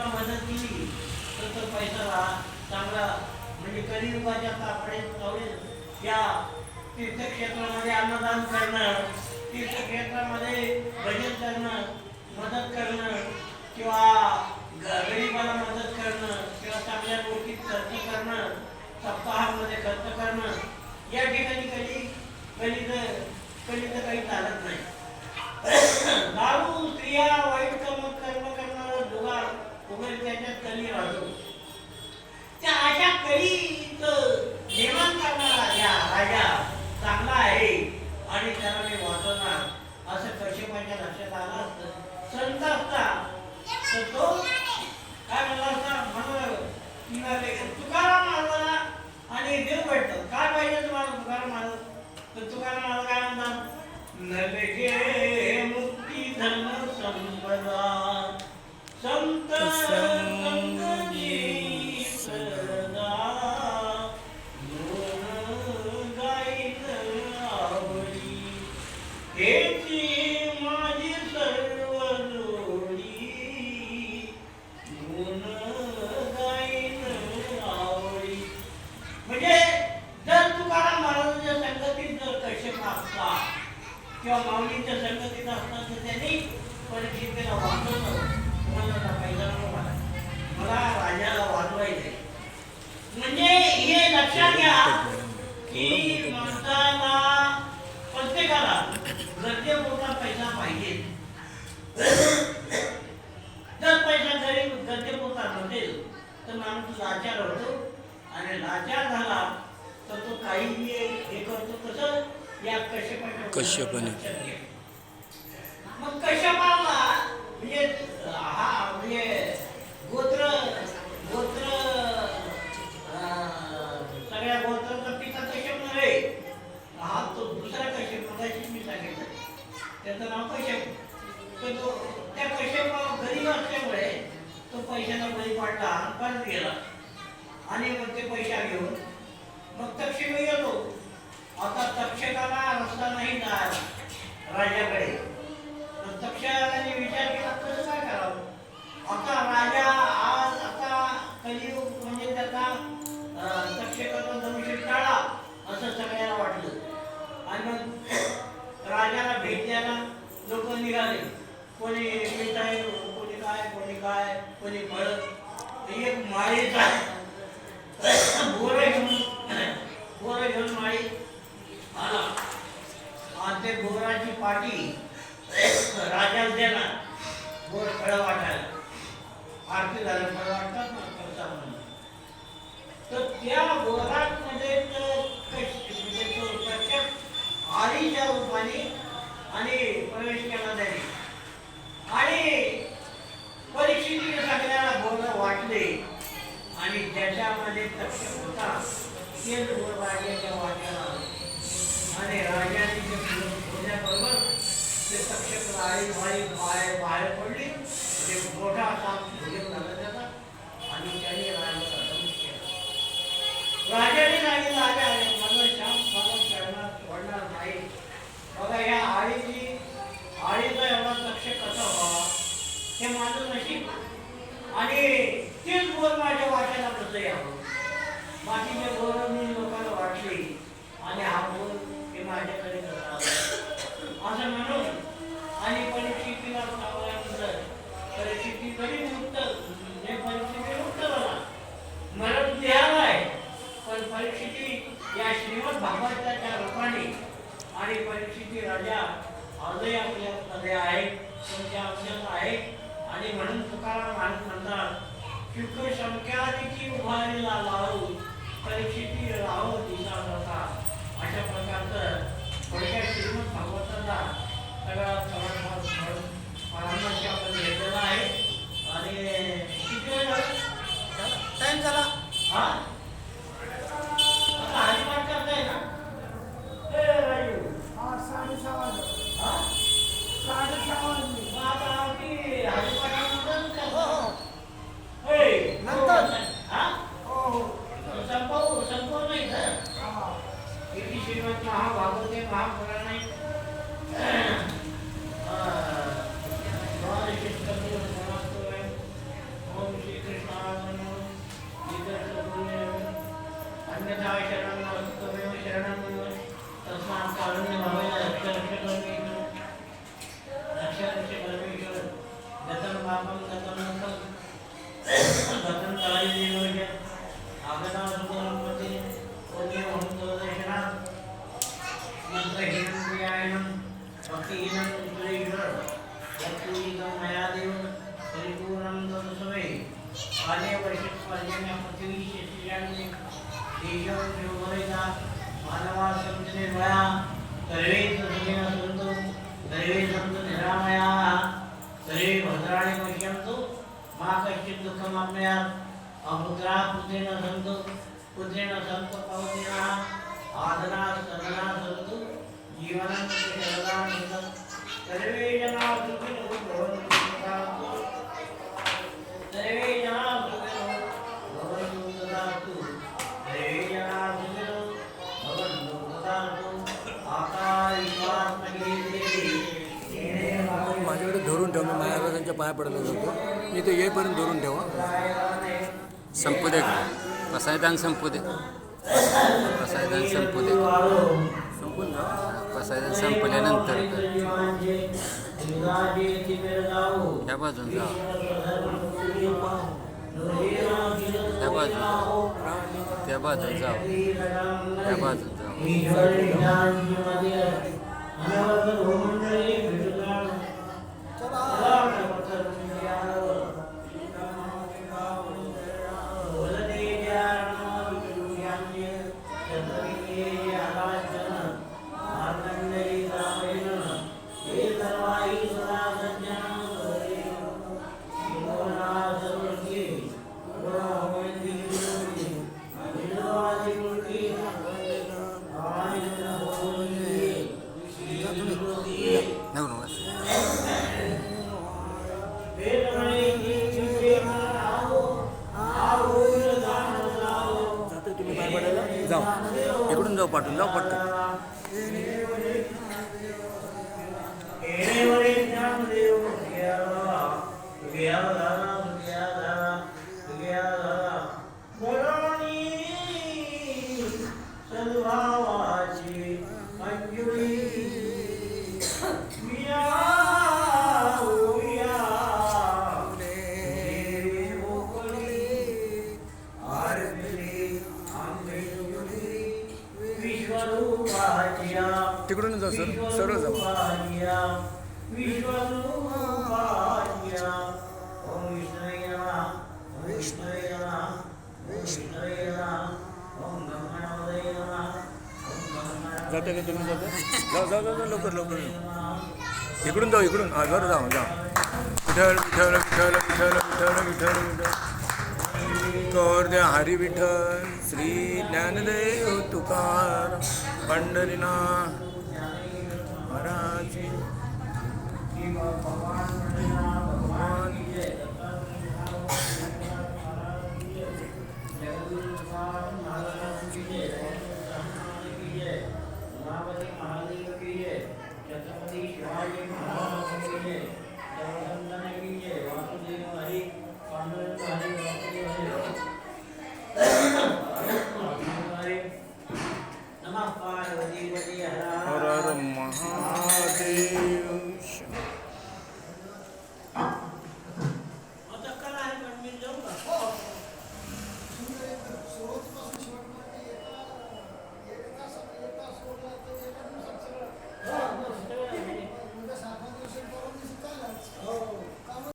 गरीबांना मदत केली तर तो पैसा रा- चांगला म्हणजे कलियुगाच्या कापडे चावडे या तीर्थक्षेत्रामध्ये अन्नदान करणं तीर्थक्षेत्रामध्ये भजन करणं मदत करणं किंवा ग- गरिबाला मदत करणं किंवा चांगल्या गोष्टीत खर्च करणं सप्ताहामध्ये खर्च करणं या ठिकाणी कधी कधी कधी तर काही चालत नाही. दारू स्त्रिया वाईट कर्म जुगार त्याच्यात कली राहतो त्या अशा कलीचं परीक्षितेला वाचवलं तुम्हाला टाकायचं नको मला मला राजाला म्हणजे हे लक्षात घ्या की माणसाला प्रत्येकाला पैसा पाहिजे जर पैसा नसेल तर माणूस लाचार होतो आणि लाचार झाला तर तो काही हे करतो कसं या कश्यपाने. लक्षात घ्या. मग कश्यपाला म्हणजे हा म्हणजे गोत्र गोत्र अं, सगळ्या गोत्राचा पिता कश्यप नव्हे हा तो दुसरा कश्यप मगाशी मी सांगितलं त्याचं नाव कश्यप तर तो त्या कश्यप गरीब असल्यामुळे तो पैशाला बळी पाडला आणि परत गेला आणि मग ते पैसा घेऊन मग तक्षक आता तक्षकाला रस्ता नाही. जायला राजाकडे. तर तक्षकाने विचार केला कसं काय करावं? आता राजा आज आता कलियुग म्हणजे त्याचा तक्षकाचा धनुष्य टाळा असं सगळ्यांना वाटलं आणि मग राजाला भेट द्यायला लोक निघाले कोणी मिठाई कोणी काय कोणी काय कोणी फळ एक माळीचा बोरं घेऊन बोरं घेऊन माळी आला आणि ते बोराची पाटी राजाला देणार बोर फळं वाटायला. आरती झालं फळं वाटतात ना करता म्हणून. तर त्या बोरात मध्ये म्हणजे तो प्रत्यक्ष आळीच्या रूपाने आणि प्रवेश केला त्याने. आणि परिस्थितीने सगळ्याला बोर वाटले. आणि ज्याच्यामध्ये तक्ष होता तेच बोर राजाच्या वाट्याला आले. आणि राजाने ते फुलं फोडल्याबरोबर ते तक्षक राळी भाई बाहेर बाहेर पडली ते मोठा असा भुजन झाला त्याचा आणि त्याने राजाचा धनुष केला राजाने सांगितलं आले आले मला श्याम मला चढणार सोडणार नाही बघा या आळीची आळीचा एवढा तक्ष कसा व्हावा हे माझं नशीब आणि तेच बोल माझ्या वाट्याला कसं यावं बाकीचे बोल मी लोकांना वाटले. आणि हा बोल हे माझ्याकडे कसा असं म्हणून आणि परिस्थितीला सांगल्यानंतर परिस्थिती तरी मुक्त म्हणजे परीक्षिती मुक्त झाला पाण्या वर्षात पाण्याने पृथ्वी शेतीजाने देशव शिवमयता मानवा संत निर्मया सर्वे सजने संतो सर्वे संत निरामया सर्वे भद्राणि पश्यन्तु मा कश्चित् दुःखम् आप्नुयात् अपुत्रा पुत्रेण सन्तु पुत्रेण सन्तु पौत्रिणः आदरा सदना सन्तु जीवनं शरदां सन्तु सर्वे जनाः सुखिनो भवन्तु माझ्याकडे धरून ठेव मी महाराजांच्या पाया पडलो जातो मी ते येईपर्यंत धरून ठेवा. संपू दे पसायदान संपू दे. पसायदान संपू दे. संपून जा. पसायदान संपल्यानंतर. त्या बाजून जा. त्या बाजून त्या बाजून जा त्या बाजून जा जाऊ इकडून जाऊ पाठवून जाऊ पटकन तिकडून जाऊ सर. सरळ जाऊ जाते का तुम्ही? जाते? जाऊ जाऊ जाऊ लवकर लवकर. इकडून जाऊ इकडून. हा बरं जाऊ जा. विठ्ठल विठ्ठल विठ्ठल विठ्ठल विठ्ठल विठ्ठल विठ्ठल. कर द्या हरी विठ्ठल श्री ज्ञानदेव तुकार पंढरीनाथ. મહારાજ ભગવાન મહારાજ મહાદેવ